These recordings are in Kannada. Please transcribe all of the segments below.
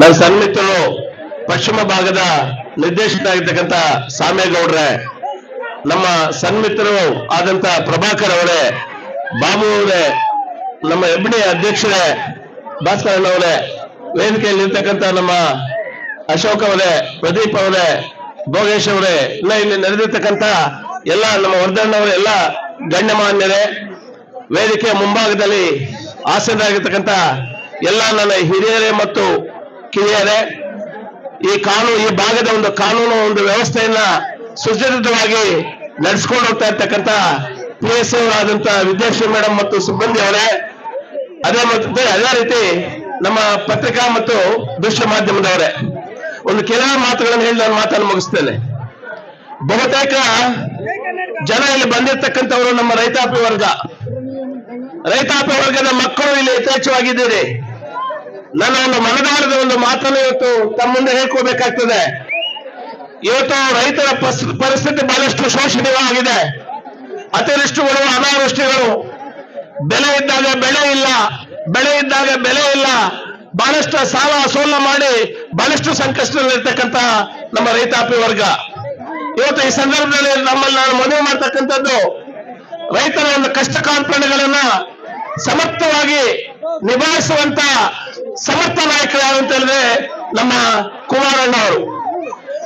ನನ್ನ ಸನ್ಮಿತ್ರರು ಪಶ್ಚಿಮ ಭಾಗದ ನಿರ್ದೇಶಕರಾಗಿರ್ತಕ್ಕಂಥ ಸಾಮೇಗೌಡ್ರೆ ನಮ್ಮ ಸನ್ಮಿತ್ರರು ಆದಂತ ಪ್ರಭಾಕರ್ ಅವರೇ, ಬಾಬು ಅವರೇ, ನಮ್ಮ ಹೆಬ್ಣಿ ಅಧ್ಯಕ್ಷರೇ, ಭಾಸ್ಕರಣ್ಣ ಅವರೇ ವೇದಿಕೆಯಲ್ಲಿ ಇರ್ತಕ್ಕಂಥ ನಮ್ಮ ಅಶೋಕ್ ಅವರೇ, ಪ್ರದೀಪ್ ಅವರೇ, ಭೋಗೇಶ್ ಅವರೇ, ಇನ್ನ ಇಲ್ಲಿ ನಡೆದಿರ್ತಕ್ಕಂಥ ಎಲ್ಲ ನಮ್ಮ ವರ್ಧಣ್ಣ ಅವರೇ, ಎಲ್ಲ ಗಣ್ಯಮಾನ್ಯರೇ, ವೇದಿಕೆಯ ಮುಂಭಾಗದಲ್ಲಿ ಆಸೀನರಾಗಿರ್ತಕ್ಕಂಥ ಎಲ್ಲ ನನ್ನ ಹಿರಿಯರೇ ಮತ್ತು ಕಿರಿಯರೇ, ಈ ಕಾನೂನು, ಈ ಭಾಗದ ಒಂದು ಕಾನೂನು, ಒಂದು ವ್ಯವಸ್ಥೆಯನ್ನ ಸುಸಜ್ಜಿತವಾಗಿ ನಡೆಸ್ಕೊಂಡು ಹೋಗ್ತಾ ಇರ್ತಕ್ಕಂಥ ಪಿ ಎಸ್ ಅವರಾದಂತ ವಿದ್ಯಾಶ್ರೀ ಮೇಡಮ್ ಮತ್ತು ಸಿಬ್ಬಂದಿ ಅವರೇ, ಅದೇ ಮತ್ತೆ ಅದೇ ರೀತಿ ನಮ್ಮ ಪತ್ರಿಕಾ ಮತ್ತು ದೃಶ್ಯ ಮಾಧ್ಯಮದವರೇ, ಒಂದು ಕೆಲವು ಮಾತುಗಳನ್ನು ಹೇಳಿ ನಾನು ಮಾತನ್ನು ಮುಗಿಸ್ತೇನೆ. ಬಹುತೇಕ ಜನ ಇಲ್ಲಿ ಬಂದಿರ್ತಕ್ಕಂಥವರು ನಮ್ಮ ರೈತಾಪಿ ವರ್ಗ. ರೈತಾಪಿ ವರ್ಗದ ಮಕ್ಕಳು ಇಲ್ಲಿ ಯಥೇಚ್ಛವಾಗಿದ್ದೀರಿ ನನ್ನ ಒಂದು ಮನದಾಳದ ಒಂದು ಮಾತನ್ನು ಇವತ್ತು ತಮ್ಮ ಮುಂದೆ ಹೇಳ್ಕೋಬೇಕಾಗ್ತದೆ. ಇವತ್ತು ರೈತರ ಪರಿಸ್ಥಿತಿ ಬಹಳಷ್ಟು ಶೋಷಣೀಯವಾಗಿದೆ. ಅತಿವೃಷ್ಟಿಗಳು, ಅನಾವೃಷ್ಟಿಗಳು ಬೆಲೆ ಇದ್ದಾಗ ಬೆಳೆ ಇಲ್ಲ, ಬೆಳೆ ಇದ್ದಾಗ ಬೆಲೆ ಇಲ್ಲ, ಬಹಳಷ್ಟು ಸಾಲ ಸೋಲ ಮಾಡಿ ಬಹಳಷ್ಟು ಸಂಕಷ್ಟದಲ್ಲಿರ್ತಕ್ಕಂಥ ನಮ್ಮ ರೈತಾಪಿ ವರ್ಗ. ಇವತ್ತು ಈ ಸಂದರ್ಭದಲ್ಲಿ ನಮ್ಮಲ್ಲಿ ನಾನು ಮನವಿ ಮಾಡ್ತಕ್ಕಂಥದ್ದು, ರೈತರ ಒಂದು ಕಷ್ಟ ಕಾರ್ಪಣ್ಯಗಳನ್ನ ಸಮರ್ಥವಾಗಿ ನಿಭಾಯಿಸುವಂತ ಸಮರ್ಥ ನಾಯಕರು ಯಾರು ಅಂತ ಹೇಳಿದ್ರೆ ನಮ್ಮ ಕುಮಾರಣ್ಣ ಅವರು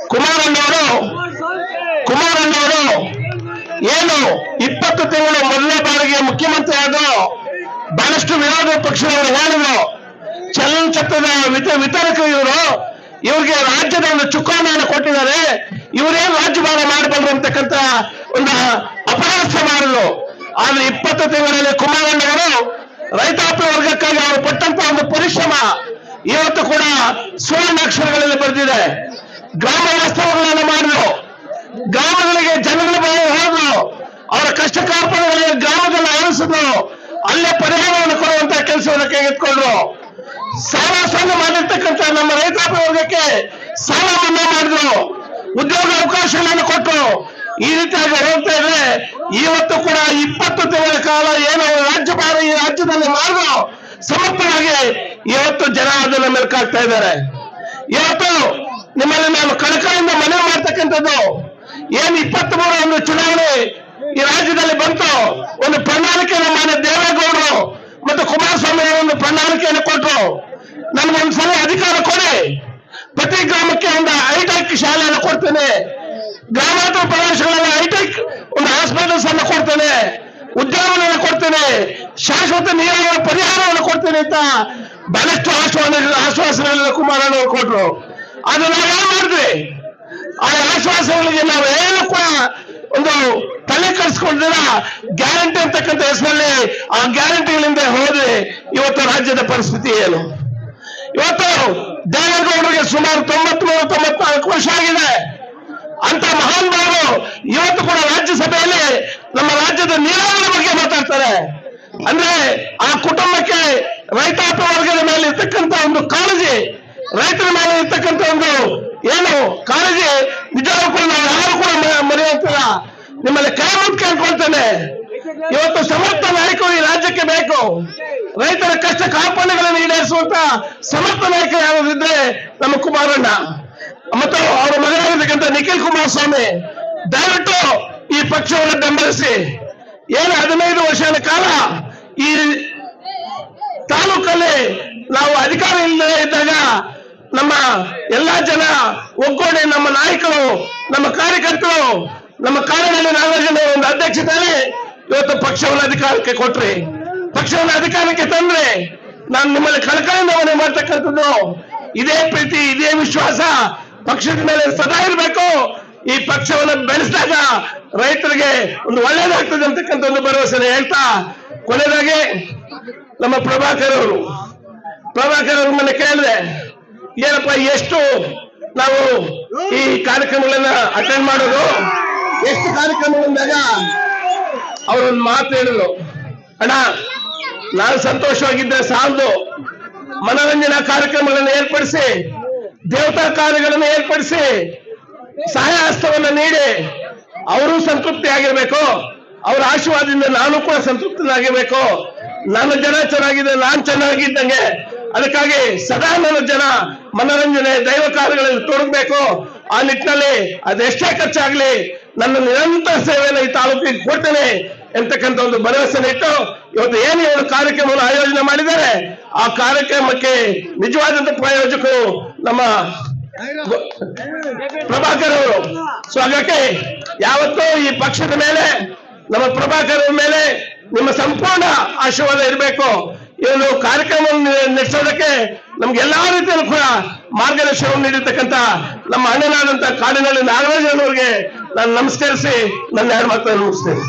ಕುಮಾರಣ್ಣ ಅವರು ಕುಮಾರಣ್ಣ ಅವರು ಏನು ಇಪ್ಪತ್ತು ತಿಂಗಳು ಮೊದಲನೇ ಬಾರಿಗೆ ಮುಖ್ಯಮಂತ್ರಿ ಆದ್ರು ಬಹಳಷ್ಟು ವಿರೋಧ ಪಕ್ಷದವರು ಹೇಳಿದ್ರು. ಚಲನಚಿತ್ರದ ವಿತ, ವಿತರಕರು ಇವರು. ಇವ್ರಿಗೆ ರಾಜ್ಯದ ಒಂದು ಚುಕ್ಕಾಣಿಯನ್ನು ಕೊಟ್ಟಿದ್ದಾರೆ. ಇವರೇನು ರಾಜ್ಯಭಾರ ಮಾಡಬಾರ್ದು ಅಂತಕ್ಕಂಥ ಒಂದು ಅಪಹಾಸ್ಯ ಮಾಡಿದ್ರು. ಆದ್ರೆ ಇಪ್ಪತ್ತು ತಿಂಗಳಲ್ಲಿ ಕುಮಾರಣ್ಣವರು ರೈತಾಪಿ ವರ್ಗಕ್ಕಾಗಿ ಅವರು ಪಟ್ಟಂತ ಒಂದು ಪರಿಶ್ರಮ ಇವತ್ತು ಕೂಡ ಸುವರ್ಣಾಕ್ಷರಗಳಲ್ಲಿ ಬರೆದಿದೆ. ಗ್ರಾಮ ವಾಸ್ತವಗಳನ್ನು ಮಾಡಿದ್ರು. ಗ್ರಾಮಗಳಿಗೆ ಜನಗಳ ಬಗ್ಗೆ ಹೋದ್ರು. ಅವರ ಕಷ್ಟ ಕಾರ್ಪಣೆಗಳಿಗೆ ಗ್ರಾಮದಲ್ಲಿ ಆಲಿಸಿದ್ರು. ಅಲ್ಲೇ ಪರಿಹಾರವನ್ನು ಕೊಡುವಂತ ಕೆಲಸವನ್ನು ಕೈಗೆತ್ಕೊಂಡ್ರು ಸಾಲ ಸಾಲ ಮಾಡಿರ್ತಕ್ಕಂಥ ನಮ್ಮ ರೈತಾಪಿ ವರ್ಗಕ್ಕೆ ಸಾಲ ಮಾಡಿದ್ರು. ಉದ್ಯೋಗ ಅವಕಾಶಗಳನ್ನು ಕೊಟ್ಟರು. ಈ ರೀತಿಯಾಗಿ ಹೋಗ್ತಾ ಇದ್ರೆ ಇವತ್ತು ಕೂಡ ಇಪ್ಪತ್ತು ತಿಂಗಳ ಕಾಲ ಏನು ರಾಜ್ಯಭಾರ ಈ ರಾಜ್ಯದಲ್ಲಿ ಮಾಡಿದ್ರು ಸಮರ್ಥವಾಗಿ ಇವತ್ತು ಜನ ಅದನ್ನ ಮೆಲುಕಾಗ್ತಾ ಇದ್ದಾರೆ. ಇವತ್ತು ನಿಮ್ಮಲ್ಲಿ ನಾನು ಕಳಕಳಿಯಿಂದ ಮನವಿ ಮಾಡ್ತಕ್ಕಂಥದ್ದು, ಏನ್ ಇಪ್ಪತ್ತ್ ಮೂರ ಒಂದು ಚುನಾವಣೆ ಈ ರಾಜ್ಯದಲ್ಲಿ ಬಂತು, ಒಂದು ಪ್ರಣಾಳಿಕೆಯನ್ನು ಮಾನ್ಯ ದೇವೇಗೌಡರು ಮತ್ತು ಕುಮಾರಸ್ವಾಮಿ ಒಂದು ಪ್ರಣಾಳಿಕೆಯನ್ನು ಕೊಟ್ಟರು ನನ್ಗೊಂದ್ಸಲ ಅಧಿಕಾರ ಕೊಡಿ. ಪ್ರತಿ ಗ್ರಾಮಕ್ಕೆ ಒಂದು ಹೈಟೆಕ್ ಶಾಲೆಯನ್ನು ಕೊಡ್ತೇನೆ. ಗ್ರಾಮಾಂತರ ಪ್ರದೇಶಗಳಲ್ಲಿ ಹೈಟೆಕ್ ಒಂದು ಹಾಸ್ಪಿಟಲ್ಸ್ ಅನ್ನು ಕೊಡ್ತೇನೆ ಉದ್ಯೋಗವನ್ನು ಕೊಡ್ತೇನೆ, ಶಾಶ್ವತ ನೀರಾವರಿ ಪರಿಹಾರವನ್ನು ಕೊಡ್ತೇನೆ ಅಂತ ಬಹಳಷ್ಟು ಆಶ್ವಾಸ ಆಶ್ವಾಸನೆಗಳನ್ನು ಕುಮಾರ ಕೊಟ್ರು. ಅದು ನಾವು ಏನ್ ಮಾಡಿದ್ವಿ? ಆ ಆಶ್ವಾಸನೆಗಳಿಗೆ ನಾವು ಏನು ಕೂಡ ಒಂದು ತಲೆ ಕರೆಸ್ಕೊಂಡಿರ ಗ್ಯಾರಂಟಿ ಅಂತಕ್ಕಂಥ ಹೆಸರಲ್ಲಿ ಆ ಗ್ಯಾರಂಟಿಗಳಿಂದ ಹೋದ್ರೆ ಇವತ್ತು ರಾಜ್ಯದ ಪರಿಸ್ಥಿತಿ ಏನು? ಇವತ್ತು ದೇವೇಗೌಡರಿಗೆ ಸುಮಾರು ತೊಂಬತ್ಮೂರು, ತೊಂಬತ್ನಾಲ್ಕು ವರ್ಷ ಆಗಿದೆ. ಅಂತ ಮಹಾನ್ ಭಾವರು ಇವತ್ತು ಕೂಡ ರಾಜ್ಯಸಭೆಯಲ್ಲಿ ನಮ್ಮ ರಾಜ್ಯದ ನೀರಾವರಿ ಬಗ್ಗೆ ಮಾತಾಡ್ತಾರೆ. ಅಂದ್ರೆ ಆ ಕುಟುಂಬಕ್ಕೆ ರೈತಾಪ ವರ್ಗದ ಮೇಲೆ ಇರ್ತಕ್ಕಂಥ ಒಂದು ಕಾಳಜಿ, ರೈತರ ಮೇಲೆ ಇರ್ತಕ್ಕಂಥ ಒಂದು ಏನು ಕಾಳಜಿ ನಿಜವಾಗ ಕೂಡ ನಾವು ಯಾರು ಕೂಡ ಮರೆಯುತ್ತಿಲ್ಲ ನಿಮ್ಮಲ್ಲಿ ಕೈ ಕೇಳ್ಕೊಳ್ತೇನೆ ಇವತ್ತು ಸಮರ್ಥ ನಾಯಕರು ಈ ರಾಜ್ಯಕ್ಕೆ ಬೇಕು. ರೈತರ ಕಷ್ಟ ಕಾರ್ಪಣ್ಯಗಳನ್ನು ಈಡೇರಿಸುವಂತ ಸಮರ್ಥ ನಾಯಕ ಯಾರಿದ್ರೆ ನಮ್ಮ ಕುಮಾರಣ್ಣ. ಮತ್ತು ಅವರ ಮಗನಾಗಿರ್ತಕ್ಕಂಥ ನಿಖಿಲ್ ಕುಮಾರಸ್ವಾಮಿ, ದಯವಿಟ್ಟು ಈ ಪಕ್ಷವನ್ನು ಬೆಂಬಲಿಸಿ. ಏನು ಹದಿನೈದು ವರ್ಷಗಳ ಕಾಲ ಈ ತಾಲೂಕಲ್ಲಿ ನಾವು ಅಧಿಕಾರ ಇಲ್ಲದೆ ಇದ್ದಾಗ ನಮ್ಮ ಎಲ್ಲಾ ಜನ ಒಗ್ಗೂಡಿ ನಮ್ಮ ನಾಯಕರು, ನಮ್ಮ ಕಾರ್ಯಕರ್ತರು, ನಮ್ಮ ಕಾರ್ಯದಲ್ಲಿ ನಾಗರಾಜನ ಒಂದು ಅಧ್ಯಕ್ಷತೆಯಲ್ಲಿ ಇವತ್ತು ಪಕ್ಷವನ್ನು ಅಧಿಕಾರಕ್ಕೆ ಕೊಟ್ರಿ. ಪಕ್ಷವನ್ನು ಅಧಿಕಾರಕ್ಕೆ ತಂದ್ರೆ ನಾನು ನಿಮ್ಮಲ್ಲಿ ಕಳಕಳಿಯಿಂದ ಮನೆ ಮಾಡ್ತಕ್ಕಂಥದ್ದು. ಇದೇ ಪ್ರೀತಿ, ಇದೇ ವಿಶ್ವಾಸ. ಪಕ್ಷದ ಮೇಲೆ ಸದಾ ಇರಬೇಕು. ಈ ಪಕ್ಷವನ್ನು ಬೆಳೆಸಿದಾಗ ರೈತರಿಗೆ ಒಂದು ಒಳ್ಳೇದಾಗ್ತದೆ ಅಂತಕ್ಕಂಥ ಒಂದು ಭರವಸೆ ಹೇಳ್ತಾ, ಕೊನೆಯದಾಗಿ ನಮ್ಮ ಪ್ರಭಾಕರ್ ಅವರು. ಪ್ರಭಾಕರ್ ಅವ್ರ ಮನೆ ಕೇಳಿದೆ ಏನಪ್ಪ, ಎಷ್ಟು ನಾವು ಈ ಕಾರ್ಯಕ್ರಮಗಳನ್ನ ಅಟೆಂಡ್ ಮಾಡೋದು? ಎಷ್ಟು ಕಾರ್ಯಕ್ರಮ ಬಂದಾಗ ಅವರೊಂದು ಮಾತು ಹೇಳಿದ್ರು. ಅಣ್ಣ, ನಾನು ಸಂತೋಷವಾಗಿದ್ದೆ ಸಾಲದು. ಮನೋರಂಜನಾ ಕಾರ್ಯಕ್ರಮಗಳನ್ನು ಏರ್ಪಡಿಸಿ ದೇವತಾ ಕಾರ್ಯಗಳನ್ನು ಏರ್ಪಡಿಸಿ ಸಹಾಯ ಹಸ್ತವನ್ನು ನೀಡಿ ಅವರು ಸಂತೃಪ್ತಿ ಆಗಿರ್ಬೇಕು. ಅವರ ಆಶೀರ್ವಾದದಿಂದ ನಾನು ಕೂಡ ಸಂತೃಪ್ತನಾಗಿರ್ಬೇಕು. ನನ್ನ ಜನ ಚೆನ್ನಾಗಿದೆ, ನಾನ್ ಚೆನ್ನಾಗಿದ್ದಂಗೆ. ಅದಕ್ಕಾಗಿ ಸದಾ ನನ್ನ ಜನ ಮನರಂಜನೆ, ದೈವ ಕಾರ್ಯಗಳಲ್ಲಿ ತೊಡಗಬೇಕು. ಆ ನಿಟ್ಟಿನಲ್ಲಿ ಅದೆಷ್ಟೇ ಖರ್ಚಾಗ್ಲಿ ನನ್ನ ನಿರಂತರ ಸೇವೆಯನ್ನು ಈ ತಾಲೂಕಿಗೆ ಕೊಡ್ತೇನೆ ಎಂತಕ್ಕಂಥ ಒಂದು ಭರವಸೆ ಇಟ್ಟು ಇವತ್ತು ಏನು ಇವರು ಕಾರ್ಯಕ್ರಮವನ್ನು ಆಯೋಜನೆ ಮಾಡಿದ್ದಾರೆ ಆ ಕಾರ್ಯಕ್ರಮಕ್ಕೆ ನಿಜವಾದಂತ ಪ್ರಾಯೋಜಕರು ನಮ್ಮ ಪ್ರಭಾಕರ್ ಅವರು. ಸೊ ಹಾಗಾಗಿ ಯಾವತ್ತೂ ಈ ಪಕ್ಷದ ಮೇಲೆ, ನಮ್ಮ ಪ್ರಭಾಕರ್ ಮೇಲೆ ನಿಮ್ಮ ಸಂಪೂರ್ಣ ಆಶೀರ್ವಾದ ಇರಬೇಕು. ಇವನು ಕಾರ್ಯಕ್ರಮ ನಡೆಸೋದಕ್ಕೆ ನಮ್ಗೆ ಎಲ್ಲಾ ರೀತಿಯಲ್ಲೂ ಕೂಡ ಮಾರ್ಗದರ್ಶನವನ್ನು ನೀಡಿರ್ತಕ್ಕಂಥ ನಮ್ಮ ಅಣ್ಣನಾದಂತ ಕಾಡಿನಲ್ಲಿ ನಾಗರಾಜನವರಿಗೆ ನಾನು ನಮಸ್ಕರಿಸಿ ನನ್ನ ಎರಡು ಮಾತನ್ನು ಮುಗಿಸ್ತೇನೆ